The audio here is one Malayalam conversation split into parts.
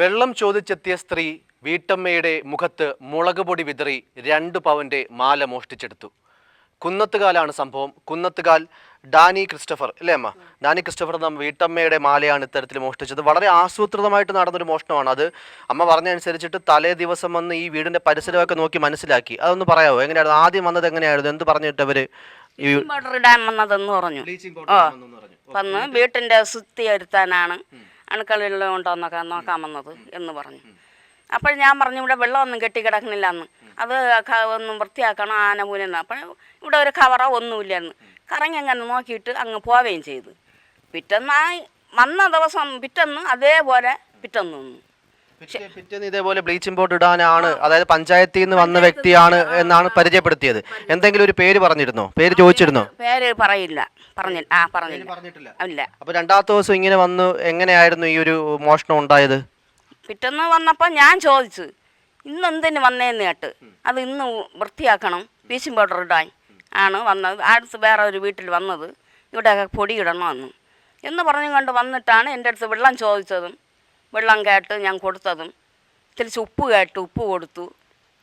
വെള്ളം ചോദിച്ചെത്തിയ സ്ത്രീ വീട്ടമ്മയുടെ മുഖത്ത് മുളക് പൊടി വിതറി രണ്ട് പവന്റെ മാല മോഷ്ടിച്ചെടുത്തു. കുന്നത്തുകാലാണ് സംഭവം. കുന്നത്തുകാൽ ഡാനി ക്രിസ്റ്റഫർ അല്ലേ അമ്മ? ഡാനി ക്രിസ്റ്റഫർ എന്ന വീട്ടമ്മയുടെ മാലയാണ് ഇത്തരത്തിൽ മോഷ്ടിച്ചത്. വളരെ ആസൂത്രിതമായിട്ട് നടന്നൊരു മോഷണമാണ് അത്. അമ്മ പറഞ്ഞനുസരിച്ചിട്ട് തലേ ദിവസം വന്ന് ഈ വീടിന്റെ പരിസരമൊക്കെ നോക്കി മനസ്സിലാക്കി. അതൊന്ന് പറയാമോ എങ്ങനെയായിരുന്നു? ആദ്യം വന്നത് എങ്ങനെയായിരുന്നു? എന്ത് പറഞ്ഞിട്ട് അവർ ഇടാൻ വന്നതെന്ന് പറഞ്ഞു. വന്ന് വീട്ടിന്റെ ശുദ്ധി വരുത്താനാണ്. അണുക്കളെല്ലാം ഉണ്ടോന്നൊക്കെ നോക്കാൻ വന്നത് എന്ന് പറഞ്ഞു. അപ്പോൾ ഞാൻ പറഞ്ഞു ഇവിടെ വെള്ളമൊന്നും കെട്ടിക്കിടക്കുന്നില്ല എന്ന് അത് ഒന്നും വൃത്തിയാക്കണം ആന മൂലെന്ന് അപ്പോൾ ഇവിടെ ഒരു കവറോ ഒന്നുമില്ലെന്ന്. കറങ്ങി അങ്ങനെ നോക്കിയിട്ട് അങ്ങ് പോവുകയും ചെയ്തു. പിറ്റന്നായി വന്ന ദിവസം പിറ്റന്ന് അതേപോലെ പിറ്റന്ന് പിറ്റേന്ന് ഇതേപോലെ ബ്ലീച്ചിംഗ് പൗഡർ ഇടാനാണ് അതായത് പഞ്ചായത്തിൽ നിന്ന് വന്ന വ്യക്തിയാണ് എന്നാണ് പരിചയപ്പെടുത്തിയത്. എന്തെങ്കിലും ഒരു പേര് പറഞ്ഞിരുന്നോ? പേര് ചോദിച്ചിരുന്നോ? പേര് പറയില്ല. പറഞ്ഞില്ല ആ പറഞ്ഞില്ല. ഇല്ല. അപ്പൊ രണ്ടാമത്തെ ദിവസം ഇങ്ങനെ വന്നു എങ്ങനെയായിരുന്നു ഈ ഒരു മോഷണം ഉണ്ടായത്? പിറ്റേന്ന് വന്നപ്പോൾ ഞാൻ ചോദിച്ചു ഇന്ന് എന്തിനു വന്നേന്ന് കേട്ട്? അത് ഇന്ന് വൃത്തിയാക്കണം ബ്ലീച്ചിങ് പൗഡർ ഇടാൻ ആണ് വന്നത്. അടുത്ത് വേറെ ഒരു വീട്ടിൽ വന്നത്. ഇവിടെ പൊടി ഇടണമെന്ന് എന്ന് പറഞ്ഞു കൊണ്ട് വന്നിട്ടാണ് എന്റെ അടുത്ത് വെള്ളം ചോദിച്ചതും. വെള്ളം കേട്ട് ഞാൻ കൊടുത്തതും തിരിച്ച് ഉപ്പ് കേട്ട് ഉപ്പ് കൊടുത്തു.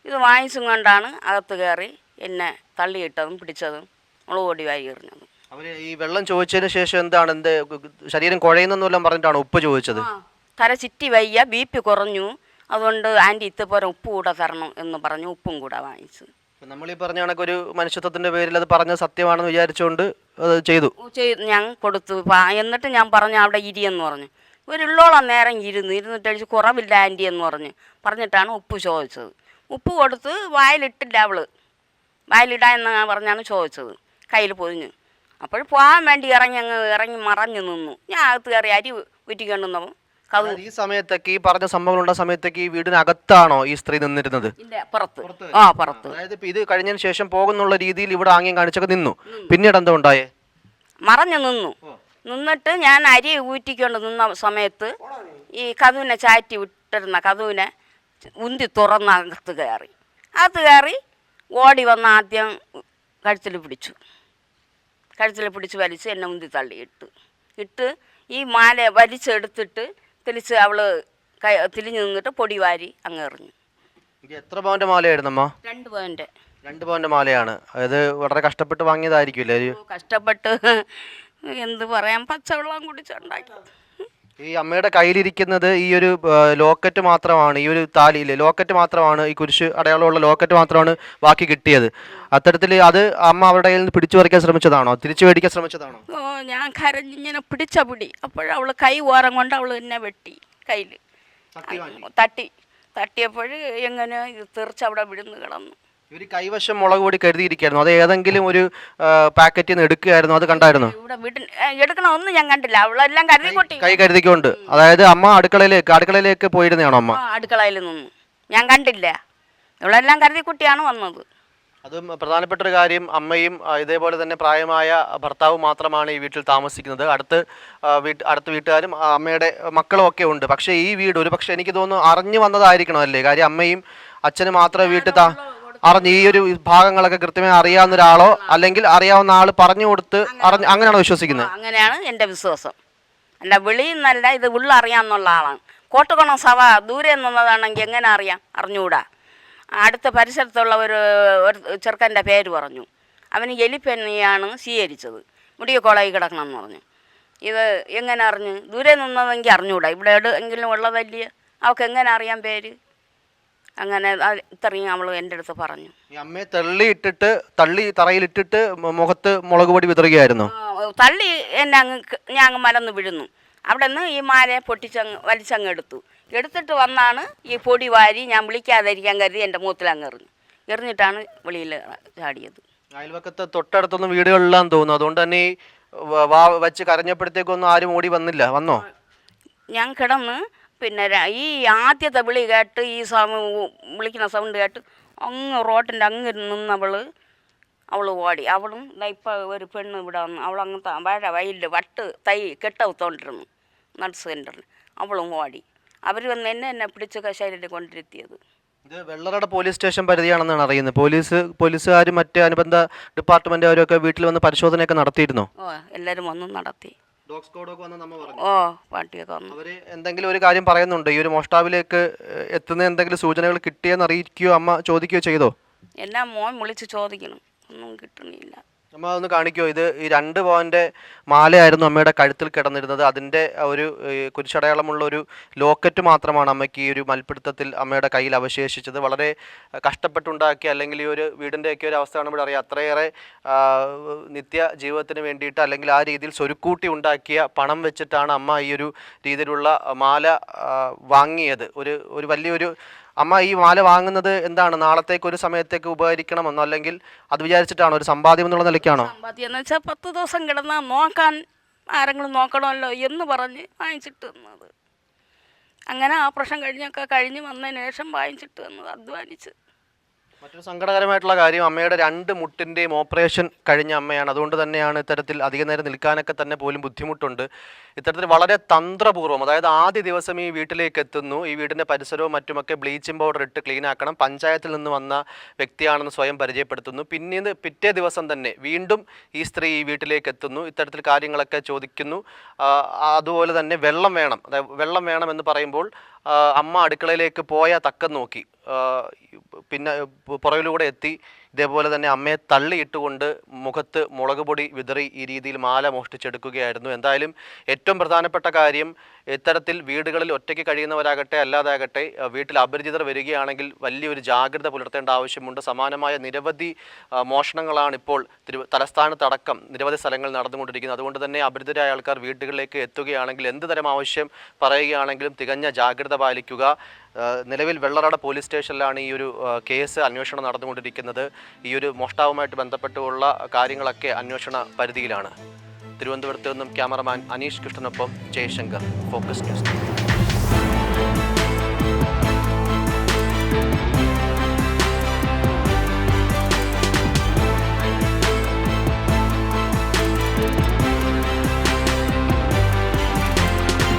ഇത് വാങ്ങിച്ചും കൊണ്ടാണ് അകത്ത് കയറി എന്നെ തള്ളിയിട്ടതും പിടിച്ചതും മുളക് പൊടി വാരി എറിഞ്ഞതും. അവർ ഈ വെള്ളം ചോദിച്ചതിന് ശേഷം എന്താണ്? എന്ത് ശരീരം കുഴയുന്നെന്നെല്ലാം പറഞ്ഞിട്ടാണ് ഉപ്പ് ചോദിച്ചത്? തല ചിറ്റി വയ്യ ബി പി കുറഞ്ഞു. അതുകൊണ്ട് ആന്റി ഇത്തപ്പോരം ഉപ്പ് കൂടെ തരണം എന്ന് പറഞ്ഞു ഉപ്പും കൂടെ വാങ്ങിച്ചു. നമ്മൾ ഈ പറഞ്ഞ കണക്ക് ഒരു മനുഷ്യത്വത്തിന്റെ പേരിൽ അത് പറഞ്ഞ സത്യമാണെന്ന് വിചാരിച്ചുകൊണ്ട് അത് ചെയ്തു. ഞാൻ കൊടുത്തു. എന്നിട്ട് ഞാൻ പറഞ്ഞു അവിടെ ഇരിയെന്ന് പറഞ്ഞു. ഒരു ഉള്ളോളം നേരം ഇരുന്ന് ഇരുന്നിട്ട് അടിച്ച് കുറവില്ല ആന്റി എന്ന് പറഞ്ഞ്. പറഞ്ഞിട്ടാണ് ഉപ്പ് ചോദിച്ചത്. ഉപ്പ് കൊടുത്ത് വായിലിട്ടില്ല അവൾ. വായിലിടാ എന്ന് പറഞ്ഞാണ് ചോദിച്ചത്. കയ്യിൽ പൊതിഞ്ഞ്. അപ്പോൾ പോകാൻ വേണ്ടി ഇറങ്ങി അങ്ങ് ഇറങ്ങി മറഞ്ഞു നിന്നു. ഞാൻ അകത്ത് കയറി അരി ഊറ്റിക്കൊണ്ടുവന്നപ്പോൾ കഥ ഈ സമയത്തൊക്കെ ഈ പറഞ്ഞ സംഭവങ്ങളുള്ള സമയത്തൊക്കെ ഈ വീടിനകത്താണോ ഈ സ്ത്രീ നിന്നിരുന്നത്? ഇല്ല പുറത്ത്. ആ പുറത്ത്. അതായത് ഇപ്പൊ ഇത് കഴിഞ്ഞതിന് ശേഷം പോകുന്നുള്ള രീതിയിൽ ഇവിടെ ആംഗ്യം കാണിച്ചൊക്കെ നിന്നു. പിന്നീട് എന്താ ഉണ്ടായേ? മറഞ്ഞു നിന്നു. നിന്നിട്ട് ഞാൻ അരി ഊറ്റിക്കൊണ്ട് നിന്ന സമയത്ത് ഈ കതുവിനെ ചാറ്റി വിട്ടിരുന്ന കതുവിനെ ഉന്തി തുറന്ന് അകത്ത് കയറി. അകത്ത് കയറി ഓടി വന്ന് ആദ്യം കഴുത്തിൽ പിടിച്ചു. കഴുത്തിൽ പിടിച്ച് വലിച്ച് എന്നെ ഉന്തി തള്ളി ഇട്ട്. ഇട്ട് ഈ മാല വലിച്ചെടുത്തിട്ട് തിരിച്ച് അവൾ കൈ തിരിഞ്ഞു നിന്നിട്ട് പൊടി വാരി അങ്ങ് എറിഞ്ഞു. ഇത് എത്ര പവന്റെ മാലയായിരുന്നു അമ്മ രണ്ട് പവന്റെ. രണ്ട് പവന്റെ മാലയാണ്. അതായത് വളരെ കഷ്ടപ്പെട്ട് വാങ്ങിയതായിരിക്കുമല്ലേ? ഒരു കഷ്ടപ്പെട്ട് എന്ത് പറയാം? പച്ചവെള്ളം കുടിച്ചുണ്ടാക്കി. ഈ അമ്മയുടെ കയ്യിലിരിക്കുന്നത് ഈ ഒരു ലോക്കറ്റ് മാത്രമാണ് ഈ ഒരു താലിയില്ലേ? ലോക്കറ്റ് മാത്രമാണ് ഈ കുരിശ് അടയാളമുള്ള ലോക്കറ്റ് മാത്രമാണ് ബാക്കി കിട്ടിയത്. അത്തരത്തിൽ അത് അമ്മ അവരുടെ കയ്യിൽ നിന്ന് പിടിച്ചു പറിക്കാൻ ശ്രമിച്ചതാണോ? തിരിച്ചു മേടിക്കാൻ ശ്രമിച്ചതാണോ? ഓ ഞാൻ കരഞ്ഞിങ്ങനെ പിടിച്ച പിടി. അപ്പോഴവൾ കൈ ഓരം കൊണ്ട് അവൾ എന്നെ വെട്ടി കയ്യിൽ തട്ടി തട്ടിയപ്പോൾ എങ്ങനെ ഇത് തെറിച്ച് അവിടെ വിഴുന്ന് കിടന്നു. ഇവർ കൈവശം മുളക് പൊടി കരുതിയിരിക്കായിരുന്നു അത് ഏതെങ്കിലും ഒരു പാക്കറ്റിൽ നിന്ന് എടുക്കുകയായിരുന്നു. അത് കണ്ടായിരുന്നു? ഇവിടെ വീട്ടിൽ ഞാൻ കണ്ടില്ല. അവളെല്ലാം കരുതി കൊട്ടി കൈ കരുതിക്കൊണ്ട്. അതായത് അമ്മ അടുക്കളയിലേക്ക് അടുക്കളയിലേക്ക് പോയിരുന്നതാണോ അമ്മ? അടുക്കളയിൽ നിന്നു. ഞാൻ കണ്ടില്ല. ഇവളെല്ലാം കരുതി കുട്ടിയാണ് വന്നത്. അതും പ്രധാനപ്പെട്ട ഒരു കാര്യം അമ്മയും ഇതേപോലെ തന്നെ പ്രായമായ ഭർത്താവും മാത്രമാണ് ഈ വീട്ടിൽ താമസിക്കുന്നത്. അടുത്ത് വീട്ട് അടുത്ത വീട്ടുകാരും അമ്മയുടെ മക്കളും ഒക്കെ ഉണ്ട്. പക്ഷേ ഈ വീട് ഒരു പക്ഷേ എനിക്ക് തോന്നുന്നു അറിഞ്ഞു വന്നതായിരിക്കണം അല്ലേ കാര്യം അമ്മയും അച്ഛനും മാത്രമേ വീട്ടിൽ താ അറിഞ്ഞ് ഈ ഒരു ഭാഗങ്ങളൊക്കെ കൃത്യമായി അറിയാവുന്ന ഒരാളോ അല്ലെങ്കിൽ അറിയാവുന്ന ആൾ പറഞ്ഞു കൊടുത്ത് അറിഞ്ഞ് അങ്ങനെയാണോ വിശ്വസിക്കുന്നത്? അങ്ങനെയാണ് എന്റെ വിശ്വാസം. അല്ല വെളിയിൽ നിന്നല്ല ഇത് ഉള്ളറിയാമെന്നുള്ള ആളാണ്. കോട്ടക്കുണം സഭ ദൂരെ നിന്നതാണെങ്കിൽ എങ്ങനെ അറിയാം? അറിഞ്ഞുകൂടാ. അടുത്ത പരിസരത്തുള്ള ഒരു ചെറുക്കന്റെ പേര് പറഞ്ഞു. അവന് എലിപ്പനിയാണ് സ്വീകരിച്ചത്. മുടിയ കിടക്കണം കിടക്കണമെന്ന് പറഞ്ഞു. ഇത് എങ്ങനെ അറിഞ്ഞ്? ദൂരെ നിന്നതെങ്കിൽ അറിഞ്ഞുകൂടാ. ഇവിടെ എവിടെയെങ്കിലും ഉള്ളതല്ലേ? അവൾക്ക് എങ്ങനെ അറിയാം പേര്? അങ്ങനെ ഇത്രയും അവൾ എന്റെ അടുത്ത് പറഞ്ഞു. ഈ അമ്മയെ തള്ളിയിട്ടിട്ട് തള്ളി തറയിലിട്ടിട്ട് മു- മുഖത്ത് മുളക് പൊടി വിതറുകയായിരുന്നു? ആ, തള്ളി എന്നെ അങ്ങ് ക- ഞാൻ അങ്ങ് മലന്ന് വിഴുന്നു. അവിടെ നിന്ന് ഈ മാലയെ പൊട്ടിച്ചങ്ങ് വലിച്ചങ്ങ് എടുത്തു. എടുത്തിട്ട് വന്നാണ് ഈ പൊടി വാരി ഞാൻ വിളിക്കാതിരിക്കാൻ കരുതി എന്റെ മുഖത്തിൽ അങ്ങ് എറിഞ്ഞു. എറിഞ്ഞിട്ടാണ് വെളിയിൽ ചാടിയത്. അയൽവക്കത്തെ തൊട്ടടുത്തൊന്നും വീടുകളിലാന്ന് തോന്നുന്നു. അതുകൊണ്ട് തന്നെ ഈ വ- വാ വെച്ച് കരഞ്ഞപ്പോഴത്തേക്കൊന്നും ആരും ഓടി വന്നില്ല. വന്നോ? ഞാൻ കിടന്ന് പിന്നെ ഈ ആദ്യത്തെ വിളി കേട്ട് ഈ സൗ വിളിക്കുന്ന സൗണ്ട് കേട്ട് അങ്ങ് റോട്ടിന്റെ അങ്ങ് നിന്നവൾ അവൾ ഓടി. അവളും ഇപ്പം ഒരു പെണ്ണ് ഇവിടെ വന്നു അവൾ അങ്ങ് വഴ വയലിൽ വട്ട് തൈ കെട്ടവുത്തോണ്ടിരുന്നു നട്സ് സെന്ററിൽ അവളും ഓടി. അവർ വന്ന് എന്നെ എന്നെ പിടിച്ച് കശാലിൽ കൊണ്ടിരുത്തിയത്. ഇത് വെള്ളറട പോലീസ് സ്റ്റേഷൻ പരിധിയാണെന്നാണ് അറിയുന്നത്. പോലീസ് പോലീസുകാരും മറ്റ് അനുബന്ധ ഡിപ്പാർട്ട്മെന്റുകാരും ഒക്കെ വീട്ടിൽ വന്ന് പരിശോധനയൊക്കെ നടത്തിയിരുന്നോ? ഓ എല്ലാവരും വന്ന് നടത്തി. ഓ വന്നു. അവർ എന്തെങ്കിലും ഒരു കാര്യം പറയുന്നുണ്ട്. ഈ ഒരു മോഷ്ടാവിലേക്ക് എത്തുന്ന എന്തെങ്കിലും സൂചനകൾ കിട്ടിയെന്ന് അറിയിക്കുകയോ അമ്മ ചോദിക്കുകയോ ചെയ്തോ? എല്ലാം മോൻ വിളിച്ച് ചോദിക്കണം. ഒന്നും കിട്ടണില്ല. അമ്മ അതൊന്ന് കാണിക്കോ. ഇത് ഈ രണ്ട് പോവന്റെ മാലയായിരുന്നു അമ്മയുടെ കഴുത്തിൽ കിടന്നിരുന്നത്. അതിന്റെ ഒരു കുരിശടയാളമുള്ള ഒരു ലോക്കറ്റ് മാത്രമാണ് അമ്മയ്ക്ക് ഈ ഒരു മൽപിടുത്തത്തിൽ അമ്മയുടെ കയ്യിൽ അവശേഷിച്ചത്. വളരെ കഷ്ടപ്പെട്ടുണ്ടാക്കി അല്ലെങ്കിൽ ഈ ഒരു വീടിന്റെയൊക്കെ ഒരു അവസ്ഥ കാണുമ്പോൾ അറിയാം. അത്രയേറെ നിത്യ ജീവിതത്തിന് വേണ്ടിയിട്ട് അല്ലെങ്കിൽ ആ രീതിയിൽ സ്വരുക്കൂട്ടി ഉണ്ടാക്കിയ പണം വെച്ചിട്ടാണ് അമ്മ ഈ ഒരു രീതിയിലുള്ള മാല വാങ്ങിയത്. ഒരു ഒരു വലിയൊരു അമ്മ ഈ മാല വാങ്ങുന്നത് എന്താണ്? നാളത്തേക്ക് ഒരു സമയത്തേക്ക് ഉപകരിക്കണമെന്നോ? അല്ലെങ്കിൽ അത് വിചാരിച്ചിട്ടാണോ? ഒരു സമ്പാദ്യം എന്നുള്ള നിലയ്ക്കാണോ? സമ്പാദ്യം എന്ന് വെച്ചാൽ പത്ത് ദിവസം കിടന്നാൽ നോക്കാൻ ആരെങ്കിലും നോക്കണമല്ലോ എന്ന് പറഞ്ഞ് വാങ്ങിച്ചിട്ട് അങ്ങനെ ആ പ്രശ്നം കഴിഞ്ഞൊക്കെ കഴിഞ്ഞ് വന്നതിന് ശേഷം വാങ്ങിച്ചിട്ട് വന്നത് അധ്വാനിച്ച്. മറ്റൊരു സങ്കടകരമായിട്ടുള്ള കാര്യം അമ്മയുടെ രണ്ട് മുട്ടിന്റെയും ഓപ്പറേഷൻ കഴിഞ്ഞ അമ്മയാണ്. അതുകൊണ്ട് തന്നെയാണ് ഇത്തരത്തിൽ അധിക നേരം നിൽക്കാനൊക്കെ തന്നെ പോലും ബുദ്ധിമുട്ടുണ്ട്. ഇത്തരത്തിൽ വളരെ തന്ത്രപൂർവം അതായത് ആദ്യ ദിവസം ഈ വീട്ടിലേക്ക് എത്തുന്നു. ഈ വീടിന്റെ പരിസരവും മറ്റുമൊക്കെ ബ്ലീച്ചിങ് പൗഡർ ഇട്ട് ക്ലീൻ ആക്കണം. പഞ്ചായത്തിൽ നിന്ന് വന്ന വ്യക്തിയാണെന്ന് സ്വയം പരിചയപ്പെടുത്തുന്നു. പിന്നീട് പിറ്റേ ദിവസം തന്നെ വീണ്ടും ഈ സ്ത്രീ ഈ വീട്ടിലേക്ക് എത്തുന്നു. ഇത്തരത്തിൽ കാര്യങ്ങളൊക്കെ ചോദിക്കുന്നു. അതുപോലെ തന്നെ വെള്ളം വേണം. അതായത് വെള്ളം വേണമെന്ന് പറയുമ്പോൾ അമ്മ അടുക്കളയിലേക്ക് പോയ തക്കം നോക്കി. പിന്നെ പുറകിലൂടെ എത്തി. ഇതേപോലെ തന്നെ അമ്മയെ തള്ളിയിട്ടുകൊണ്ട് മുഖത്ത് മുളക് പൊടി വിതറി ഈ രീതിയിൽ മാല മോഷ്ടിച്ചെടുക്കുകയായിരുന്നു. എന്തായാലും ഏറ്റവും പ്രധാനപ്പെട്ട കാര്യം ഇത്തരത്തിൽ വീടുകളിൽ ഒറ്റയ്ക്ക് കഴിയുന്നവരാകട്ടെ അല്ലാതാകട്ടെ വീട്ടിൽ അപരിചിതർ വരികയാണെങ്കിൽ വലിയൊരു ജാഗ്രത പുലർത്തേണ്ട ആവശ്യമുണ്ട്. സമാനമായ നിരവധി മോഷണങ്ങളാണ് ഇപ്പോൾ തിരു തലസ്ഥാനത്തടക്കം നിരവധി സ്ഥലങ്ങളിൽ നടന്നുകൊണ്ടിരിക്കുന്നത്. അതുകൊണ്ട് തന്നെ അപരിചിതരായ ആൾക്കാർ വീടുകളിലേക്ക് എത്തുകയാണെങ്കിൽ എന്ത് തരം ആവശ്യം പറയുകയാണെങ്കിലും തികഞ്ഞ ജാഗ്രത പാലിക്കുക. നിലവിൽ വെള്ളറട പോലീസ് സ്റ്റേഷനിലാണ് ഈ ഒരു കേസ് അന്വേഷണം നടന്നുകൊണ്ടിരിക്കുന്നത്. ഈ ഒരു മോഷ്ടാവുമായിട്ട് ബന്ധപ്പെട്ടുള്ള കാര്യങ്ങളൊക്കെ അന്വേഷണ പരിധിയിലാണ്. തിരുവനന്തപുരത്ത് നിന്നും ക്യാമറമാൻ അനീഷ് കൃഷ്ണനൊപ്പം ജയശങ്കർ ഫോക്കസ് ന്യൂസ്.